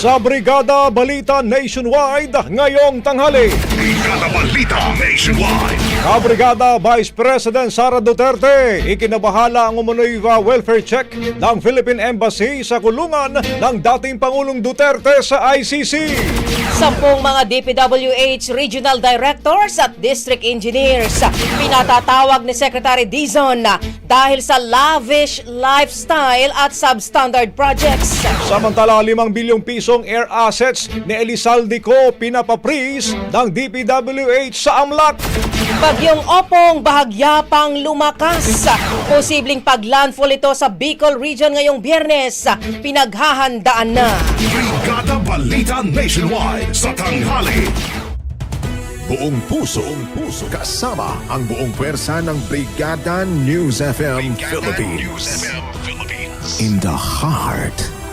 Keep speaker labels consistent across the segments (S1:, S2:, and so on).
S1: Sa Brigada Balita Nationwide, ngayong tanghali.
S2: Brigada Balita Nationwide.
S1: Kabrigada Vice President Sara Duterte, ikinabahala ang umunoy uh, welfare check ng Philippine Embassy sa kulungan ng dating Pangulong Duterte sa ICC.
S3: Sampung mga DPWH Regional Directors at District Engineers pinatatawag ni Secretary Dizon dahil sa lavish lifestyle at substandard projects.
S1: Samantala, 5 bilyong pisong air assets ni Elisaldico pinapapris ng DPWH sa AMLAC.
S3: Bagyong Opong bahagya pang lumakas. Posibleng paglandfall ito sa Bicol Region ngayong biyernes. Pinaghahandaan na.
S2: Brigada Balita Nationwide. Sa tanghali.
S4: Buong puso, buong puso, kasama ang buong pwersa ng Brigada News FM Philippines. In the heart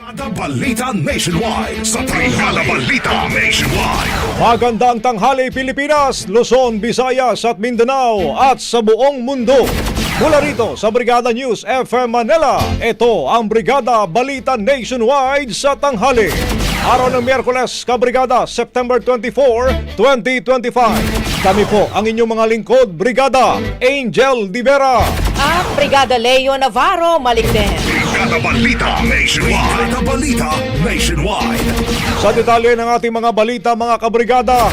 S2: Brigada Balita Nationwide. Sa Brigada Balita Nationwide.
S1: Magandang tanghali Pilipinas, Luzon, Visayas at Mindanao at sa buong mundo. Mula rito sa Brigada News FM Manila, ito ang Brigada Balita Nationwide sa tanghali. Araw ng Miyerkules, Kabrigada, September 24, 2025. Kami po ang inyong mga lingkod, Brigada Angel Divera.
S3: At Brigada Leo Navarro Maligden.
S2: Brigada Balita Nationwide. Brigada Balita Nationwide.
S1: Sa detalye ng ating mga balita mga kabrigada,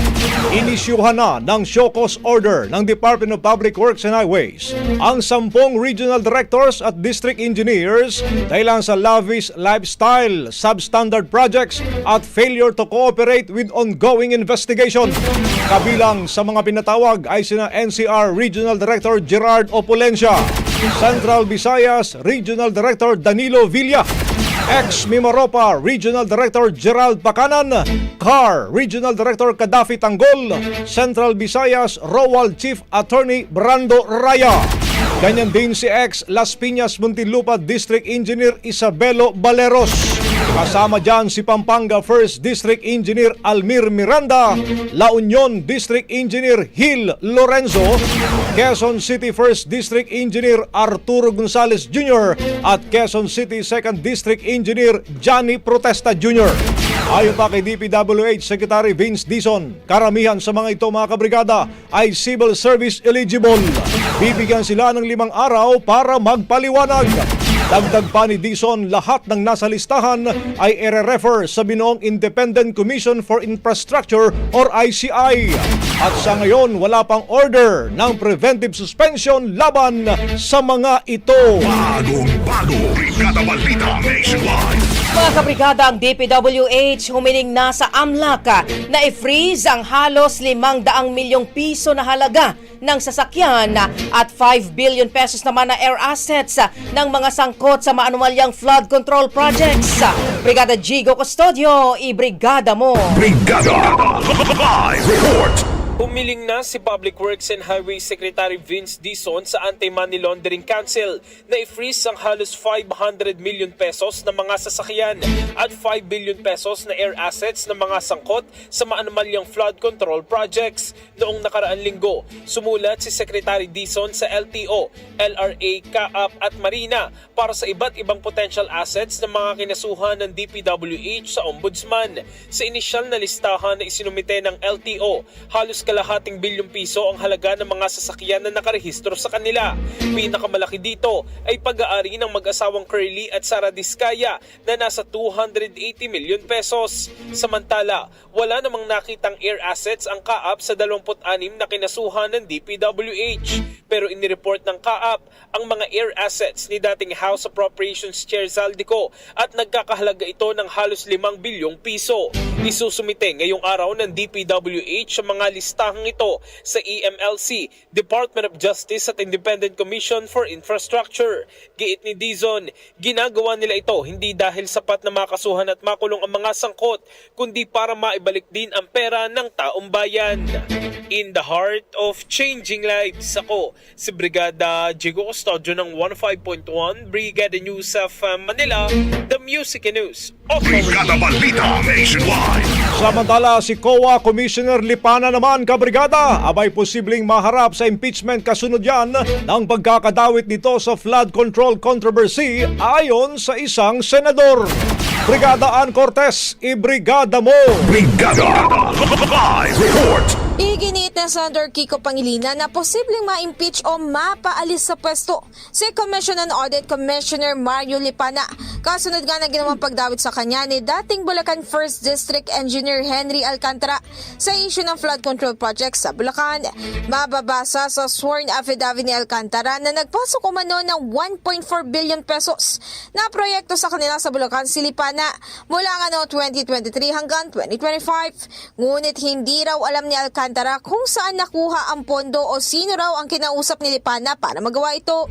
S1: inisyuhan na ng show cause order ng Department of Public Works and Highways ang sampung regional directors at district engineers dahil sa lavish lifestyle, substandard projects at failure to cooperate with ongoing investigation. Kabilang sa mga pinatawag ay sina NCR Regional Director Gerard Opulencia, Central Visayas Regional Director Danilo Villa, Ex-Mimaropa Regional Director Gerald Pacanan, CAR Regional Director Kadafi Tanggol, Central Visayas Rowald Chief Attorney Brando Raya. Ganyan din si ex Las Piñas Muntinlupa District Engineer Isabelo Baleros. Kasama dyan si Pampanga 1st District Engineer Almir Miranda, La Union District Engineer Gil Lorenzo, Quezon City 1st District Engineer Arturo Gonzales Jr. at Quezon City 2nd District Engineer Johnny Protesta Jr. Ayon pa kay DPWH Secretary Vince Dizon, karamihan sa mga ito mga kabrigada ay civil service eligible. Bibigyan sila ng limang araw para magpaliwanag. Dagdag pa ni Dizon, lahat ng nasa listahan ay ire-refer sa binuong Independent Commission for Infrastructure or ICI. At sa ngayon, wala pang order ng preventive suspension laban sa mga ito.
S2: Bagong bago, Brigada Balita Nationwide.
S3: Mga kabrigada, ang DPWH humiling na sa AMLAC na i-freeze ang halos 500 milyong piso na halaga ng sasakyan at 5 billion pesos naman na air assets ng mga sangkot sa maanumalyang flood control projects. Brigada Gigo Custodio, i-brigada mo!
S2: Brigada Live Report.
S5: Humiling na si Public Works and Highway Secretary Vince Dizon sa Anti-Money Laundering Council na i-freeze ang halos 500 million pesos na mga sasakyan at 5 billion pesos na air assets ng mga sangkot sa maanumalyang flood control projects. Noong nakaraan linggo, sumulat si Secretary Dizon sa LTO, LRA, CAAP at Marina para sa iba't ibang potential assets ng mga kinasuhan ng DPWH sa Ombudsman. Sa inisyal na listahan na isinumite ng LTO, halos kalahating bilyong piso ang halaga ng mga sasakyan na nakarehistro sa kanila. Pinakamalaki dito ay pag-aari ng mag-asawang Curly at Sara Diskaya na nasa 280 milyon pesos. Samantala, wala namang nakitang air assets ang kaap sa 26 na kinasuhan ng DPWH. Pero inireport ng kaap ang mga air assets ni dating House Appropriations Chair Zaldico at nagkakahalaga ito ng halos 5 bilyong piso. Isusumite ngayong araw ng DPWH ang mga listahang ito sa EMLC, Department of Justice at Independent Commission for Infrastructure. Giit ni Dizon, ginagawa nila ito hindi dahil sapat na makasuhan at makulong ang mga sangkot, kundi para maibalik din ang pera ng taong bayan. In the heart of changing lives, ako si Brigada Jigo Custodio ng 15.1 Brigada News of Manila, the Music News
S2: Brigada. Balita Nationwide.
S1: Samantala, si COA Commissioner Lipana naman, kabrigada, abay posibleng maharap sa impeachment kasunod yan ng pagkakadawit nito sa flood control controversy ayon sa isang senador. Brigada Ann Cortez, ibrigada mo!
S2: Brigada Live Report.
S6: Iginiit na Senator Kiko Pangilinan na posibleng ma-impeach o mapaalis sa pwesto si Commission on Audit Commissioner Mario Lipana. Kasunod nga na ginawang pagdawit sa kanya ni dating Bulacan 1st District Engineer Henry Alcantara sa issue ng flood control project sa Bulacan. Mababasa sa sworn affidavit ni Alcantara na nagpasok umano ng 1.4 billion pesos na proyekto sa kanila sa Bulacan si Lipana mula nga no 2023 hanggang 2025. Ngunit hindi raw alam ni Alcantara kung saan nakuha ang pondo o sino raw ang kinausap ni Lipana para magawa ito.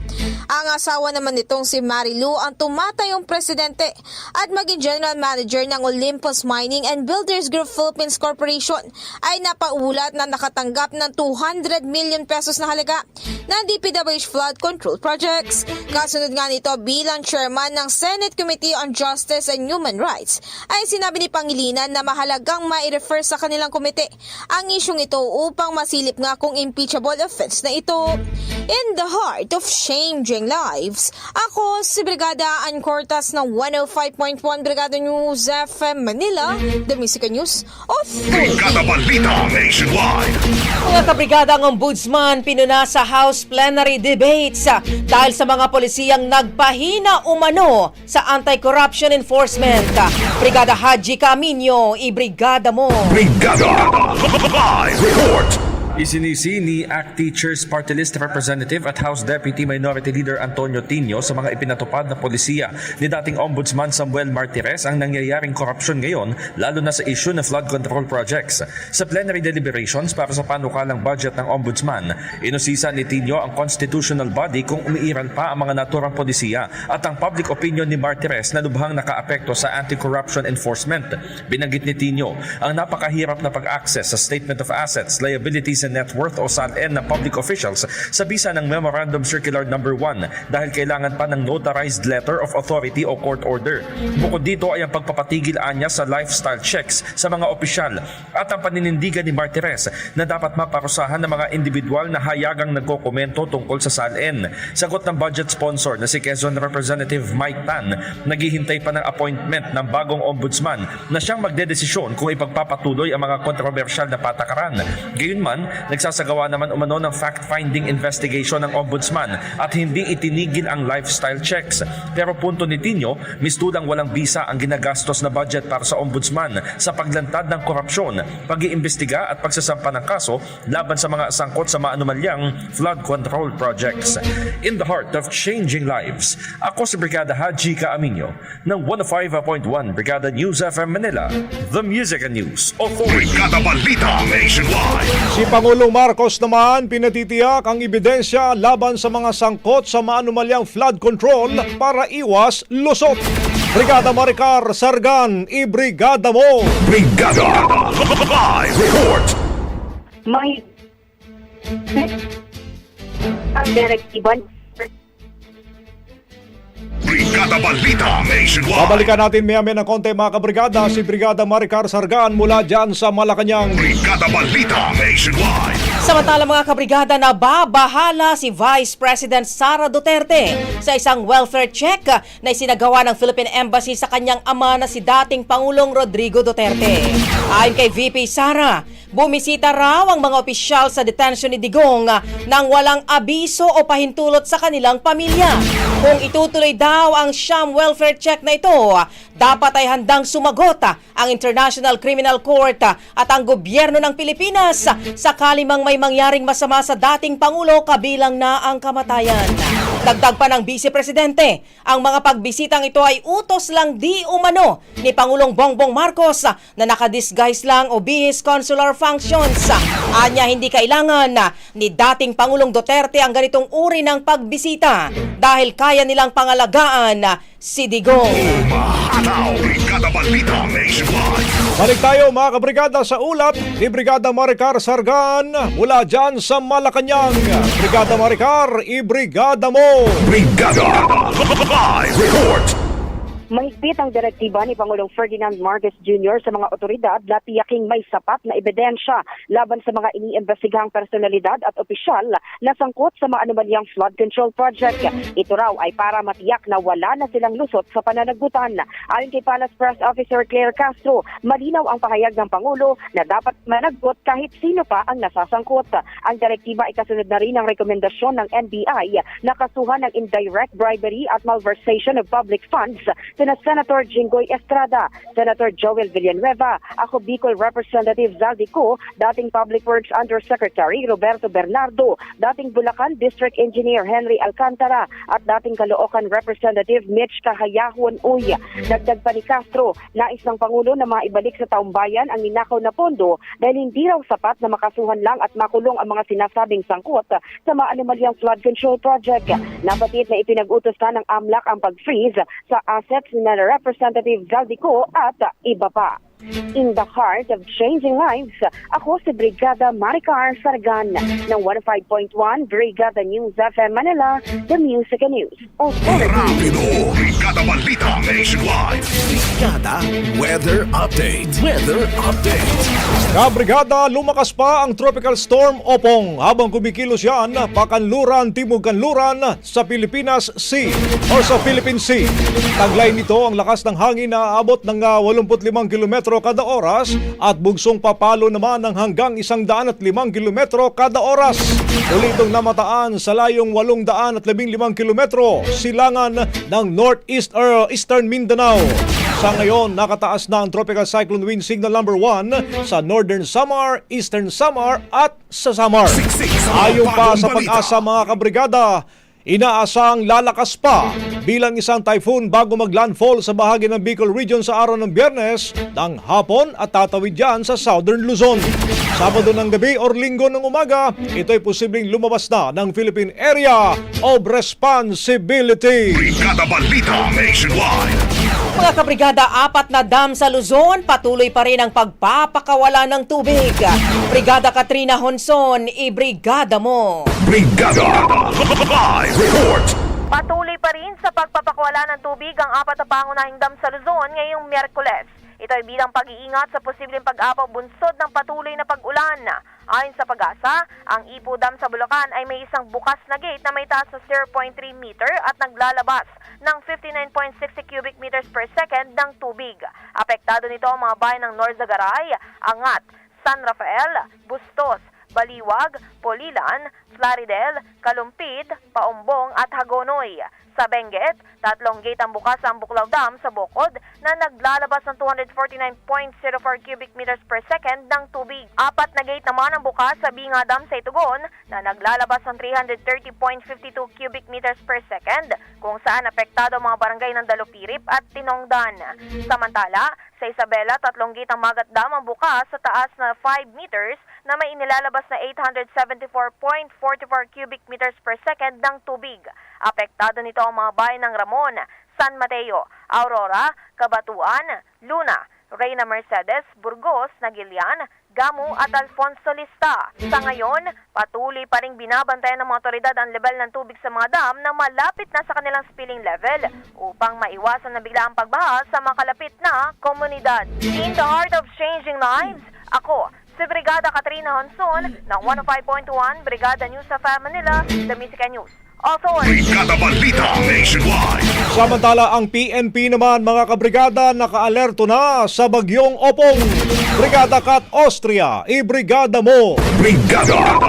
S6: Ang asawa naman nitong si Marilu ang tumatayong presidente at maging general manager ng Olympus Mining and Builders Group Philippines Corporation ay napaulat na nakatanggap ng 200 million pesos na halaga ng DPWH flood control projects. Kasunod nga nito bilang chairman ng Senate Committee on Justice and Human Rights ay sinabi ni Pangilinan na mahalagang mai-refer sa kanilang komite ang isyong upang masilip nga kung impeachable offense na ito. In the heart of changing lives, ako si Brigada Ann Cortas ng 105.1 Brigada News FM Manila, The Music News Authority.
S2: Brigada Balita Nationwide.
S3: Mga kabrigada ang ombudsman pinuna sa House Plenary Debates ah, dahil sa mga polisiyang nagpahina umano sa anti-corruption enforcement. Ah, Brigada Haji Camino, i-brigada mo!
S2: Brigada Live Report.
S7: Isinisi ni ACT Teachers Party List Representative at House Deputy Minority Leader Antonio Tino sa mga ipinatupad na polisiya ni dating Ombudsman Samuel Martires ang nangyayaring korupsyon ngayon lalo na sa issue ng flood control projects. Sa plenary deliberations para sa panukalang budget ng Ombudsman, inusisa ni Tino ang constitutional body kung umiiral pa ang mga naturang polisiya at ang public opinion ni Martires na lubhang nakaapekto sa anti-corruption enforcement. Binanggit ni Tino ang napakahirap na pag-access sa Statement of Assets, Liabilities in net worth o SALN ng public officials sa bisa ng Memorandum Circular Number 1 dahil kailangan pa ng notarized letter of authority o court order. Bukod dito ay ang pagpapatigil anya sa lifestyle checks sa mga opisyal at ang paninindigan ni Martires na dapat maparusahan ng mga individual na hayagang nagkokomento tungkol sa SALN. Sagot ng budget sponsor na si Quezon Representative Mike Tan, naghihintay pa ng appointment ng bagong ombudsman na siyang magdedesisyon kung ipagpapatuloy ang mga kontrobersyal na patakaran. Gayunman, nagsasagawa naman umano ng fact-finding investigation ng ombudsman at hindi itinigil ang lifestyle checks. Pero punto ni Tino, mistulang walang bisa ang ginagastos na budget para sa ombudsman sa paglantad ng korupsyon, pag-iimbestiga at pagsasampa ng kaso laban sa mga sangkot sa maanumalyang flood control projects. In the heart of changing lives, ako si Brigada Haji Kaaminyo ng 105.1 Brigada News FM Manila, The Music and News Authority.
S2: Brigada Balita Nationwide.
S1: Si Pangulong Marcos naman pinatitiyak ang ebidensya laban sa mga sangkot sa maanumalyang flood control para iwas lusot. Brigada Maricar Sargan, ibrigada mo!
S2: Brigada Live Report.
S8: may ang direktiban
S2: Brigada Balita Nationwide.
S1: Babalikan natin maya ng konti mga kabrigada si Brigada Maricar Sargan mula dyan sa Malacanang.
S2: Brigada Balita Nationwide.
S3: Samantala mga kabrigada na babahala si Vice President Sara Duterte sa isang welfare check na isinagawa ng Philippine Embassy sa kanyang ama na si dating Pangulong Rodrigo Duterte. Ayon kay VP Sara, bumisita raw ang mga opisyal sa detention ni Digong nang walang abiso o pahintulot sa kanilang pamilya. Kung itutuloy daw ang Sham welfare check na ito, dapat ay handang sumagot ang International Criminal Court at ang gobyerno ng Pilipinas sakali mang may mangyaring masama sa dating Pangulo kabilang na ang kamatayan. Dagdag pa ng Vice Presidente, ang mga pagbisitang ito ay utos lang di umano ni Pangulong Bongbong Marcos na nakadisguise lang o bihis consular functions. Anya hindi kailangan ni dating Pangulong Duterte ang ganitong uri ng pagbisita dahil kaya nilang pangalagaan si Digong.
S1: Balik tayo mga kabrigada sa ulat ni Brigada Maricar Sargan dyan sa Malacanang. Brigada Maricar, ibrigada mo!
S2: Brigada Live Report.
S8: Mahigpit ang direktiba ni Pangulong Ferdinand Marcos Jr. sa mga otoridad na tiyaking may sapat na ebidensya laban sa mga iniimbestigahang personalidad at opisyal na sangkot sa mga anomalyang flood control project. Ito raw ay para matiyak na wala na silang lusot sa pananagutan. Ayon kay Palace Press Officer Claire Castro, malinaw ang pahayag ng Pangulo na dapat managot kahit sino pa ang nasasangkot. Ang direktiba ay kasunod na rin ang rekomendasyon ng NBI na kasuhan ng indirect bribery at malversation of public funds sina Senator Jinggoy Estrada, Senator Joel Villanueva, ako Bicol Representative Zaldi Co, dating Public Works Undersecretary Roberto Bernardo, dating Bulacan District Engineer Henry Alcantara at dating Caloocan Representative Mitch Kahayahon Uy. Dagdag pa ni Castro, nais ng Pangulo na maibalik sa taong bayan ang ninakaw na pondo dahil hindi raw sapat na makasuhan lang at makulong ang mga sinasabing sangkot sa mga anomalyang flood control project. Nabatid na ipinag-utos na ng AMLAC ang pag-freeze sa assets na Representative Galdico at iba pa. In the heart of changing lives, ako si Brigada Maricar Sargan ng 105.1 Brigada News FM Manila, The Music and News Authority.
S2: Rapido. Brigada Balita Nationwide.
S4: Brigada Weather Update. Weather Update.
S1: Kabrigada, lumakas pa ang Tropical Storm Opong habang kumikilos yan pakanluran, timog kanluran sa Pilipinas Sea or sa Philippine Sea. Taglay nito ang lakas ng hangin na aabot ng ah, 85 km kada oras at bugsong papalo naman ng hanggang 105 km kada oras. Uli itong namataan sa layong 815 km silangan ng Northeast or Eastern Mindanao. Sa ngayon, nakataas na ang Tropical Cyclone Wind Signal number 1 sa Northern Samar, Eastern Samar at sa Samar. Ayon pa sa pag-asa mga kabrigada, inaasang lalakas pa bilang isang typhoon bago maglandfall sa bahagi ng Bicol Region sa araw ng biyernes ng hapon at tatawid yan sa Southern Luzon. Sabado ng gabi or linggo ng umaga, ito ay posibleng lumabas na ng Philippine Area of Responsibility.
S2: Brigada Balita Nationwide.
S3: Mga kabrigada, apat na dam sa Luzon, patuloy pa rin ang pagpapakawala ng tubig. Brigada Katrina Honson, ibrigada mo.
S2: Brigada Live Report
S9: Patuloy pa rin sa pagpapakwala ng tubig ang apat na pangunahing dam sa Luzon ngayong Miyerkules. Ito ay bilang pag-iingat sa posibleng pag-apaw bunsod ng patuloy na pag-ulan. Ayon sa pag-asa, ang Ipo Dam sa Bulacan ay may isang bukas na gate na may taas na 0.3 meter at naglalabas ng 59.60 cubic meters per second ng tubig. Apektado nito ang mga bayan ng Norzagaray, Angat, San Rafael, Bustos, Baliwag, Polilan, Plaridel, Kalumpit, Paumbong at Hagonoy. Sa Benguet, tatlong gate ang bukas ang Buklaw Dam sa Bukod na naglalabas ng 249.04 cubic meters per second ng tubig. Apat na gate naman ang bukas sa Binga Dam sa Itugon na naglalabas ng 330.52 cubic meters per second kung saan apektado mga barangay ng Dalupirip at Tinongdan. Samantala, sa Isabela, tatlong gate ang Magat Dam ang bukas sa taas na 5 meters na may inilalabas na 874.44 cubic meters per second ng tubig. Apektado nito ang mga bayan ng Ramon, San Mateo, Aurora, Cabatuan, Luna, Reyna Mercedes, Burgos, Nagilian, Gamu at Alfonso Lista. Sa ngayon, patuloy pa ring binabantayan ng mga otoridad ang level ng tubig sa mga dam na malapit na sa kanilang spilling level upang maiwasan na bigla ang pagbaha sa mga kalapit na komunidad. In the heart of changing lives, ako, si Brigada Katrina Honson ng 105.1 Brigada News sa Manila, The Musica News.
S2: Brigada Balita Nationwide
S1: Samantala ang PNP naman mga kabrigada nakaalerto na sa bagyong Opong. Brigada Kat Austria, ibrigada mo.
S2: Brigada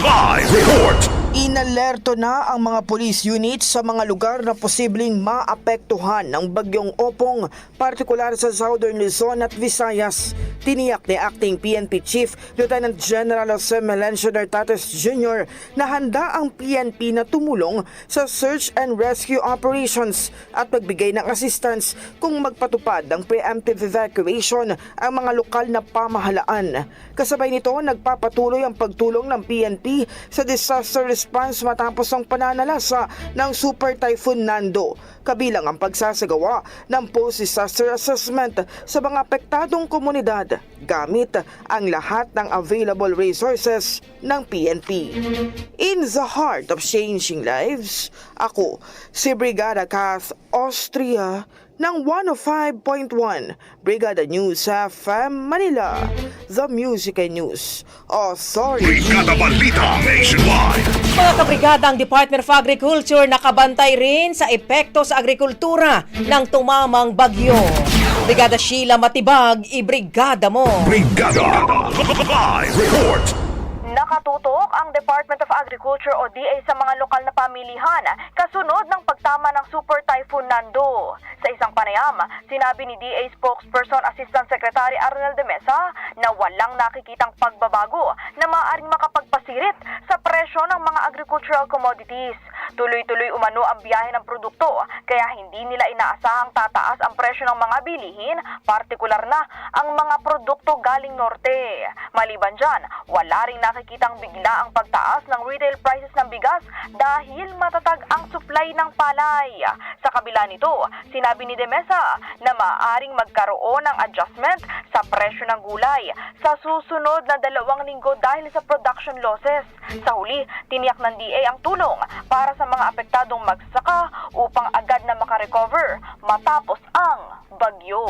S2: Live Report
S10: Inalerto na ang mga police units sa mga lugar na posibleng maapektuhan ng bagyong Opong, partikular sa Southern Luzon at Visayas. Tiniyak ni Acting PNP Chief Lieutenant General Jose Melencio Nartates Jr. na handa ang PNP na tumulong sa search and rescue operations at magbigay ng assistance kung magpatupad ng preemptive evacuation ang mga lokal na pamahalaan. Kasabay nito, nagpapatuloy ang pagtulong ng PNP sa disaster response matapos ang pananalasa ng Super Typhoon Nando, kabilang ang pagsasagawa ng post-disaster assessment sa mga apektadong komunidad gamit ang lahat ng available resources ng PNP. In the heart of changing lives, ako si Brigada Kath Austria ng 105.1 Brigada News FM Manila, The Music and News Authority.
S2: Brigada Balita Nationwide
S3: Mga kabrigada, ang Department of Agriculture nakabantay rin sa epekto sa agrikultura ng tumamang bagyo. Brigada Sheila Matibag, ibrigada mo.
S2: Brigada Live Report
S9: Nakatutok ang Department of Agriculture o DA sa mga lokal na pamilihan kasunod ng pagtama ng Super Typhoon Nando. Sa isang panayam, sinabi ni DA spokesperson Assistant Secretary Arnel de Mesa na walang nakikitang pagbabago na maaaring makapagpasirit sa presyo ng mga agricultural commodities. Tuloy-tuloy umano ang biyahe ng produkto kaya hindi nila inaasahang tataas ang presyo ng mga bilihin, partikular na ang mga produkto galing norte. Maliban dyan, wala ring nakikitang bigla ang pagtaas ng retail prices ng bigas dahil matatag ang supply ng palay. Sa kabila nito, sinabi ni Demesa na maaaring magkaroon ng adjustment sa presyo ng gulay sa susunod na dalawang linggo dahil sa production losses. Sa huli, tiniyak ng DA ang tulong para sa mga apektadong magsaka upang agad na makarecover matapos ang bagyo.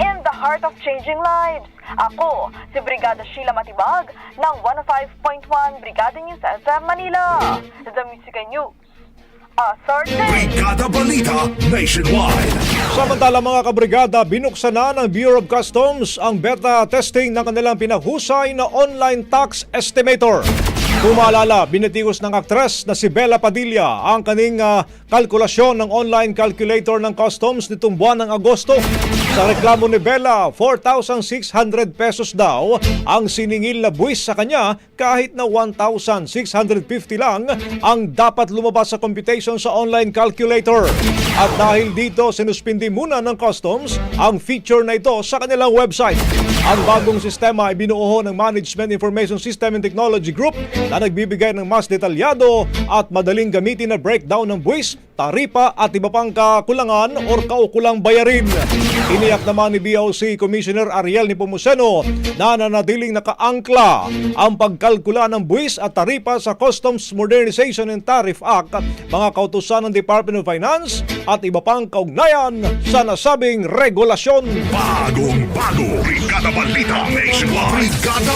S9: In the heart of changing lives, ako si Brigada Sheila Matibag ng 105.1 Brigada News FM Manila. The Music News.
S2: Brigada Balita Nationwide
S1: Samantala mga kabrigada, binuksan na ng Bureau of Customs ang beta testing ng kanilang pinahusay na online tax estimator. Kung maalala, binitigos ng aktres na si Bella Padilla ang kaning ah, kalkulasyon ng online calculator ng customs nitong buwan ng Agosto. Sa reklamo ni Bella, 4,600 pesos daw ang siningil na buwis sa kanya kahit na 1,650 lang ang dapat lumabas sa computation sa online calculator. At dahil dito, sinuspindi muna ng customs ang feature na ito sa kanilang website. Ang bagong sistema ay binuo ng Management Information System and Technology Group na nagbibigay ng mas detalyado at madaling gamitin na breakdown ng buwis taripa at iba pang kakulangan or kaukulang bayarin. Iniyak naman ni BOC Commissioner Ariel Nipomuceno na nanatiling nakaangkla ang pagkalkula ng buwis at taripa sa Customs Modernization and Tariff Act, mga kautusan ng Department of Finance at iba pang kaugnayan sa nasabing regulasyon.
S11: Bagong bago, Brigada Balita Nationwide. Brigada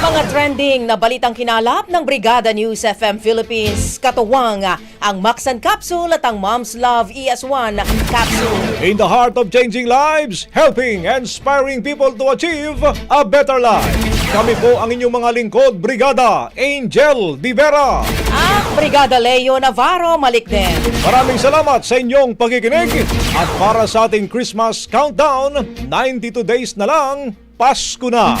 S3: Mga trending na balitang kinalap ng Brigada News FM Philippines. Katuwang ang Maxan Capsule at ang Mom's Love ES1 Capsule.
S1: In the heart of changing lives, helping and inspiring people to achieve a better life. Kami po ang inyong mga lingkod, Brigada Angel Divera.
S3: At Brigada Leo Navarro Malikden.
S1: Maraming salamat sa inyong pakikinig at para sa ating Christmas countdown, 92 days na lang, Pasko na.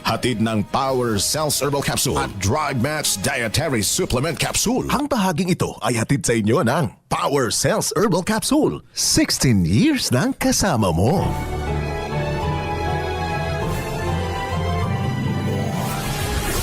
S4: Hatid ng Power Cells Herbal Capsule at Drug Match Dietary Supplement Capsule. Ang bahaging ito ay hatid sa inyo ng Power Cells Herbal Capsule. 16 years nang kasama mo.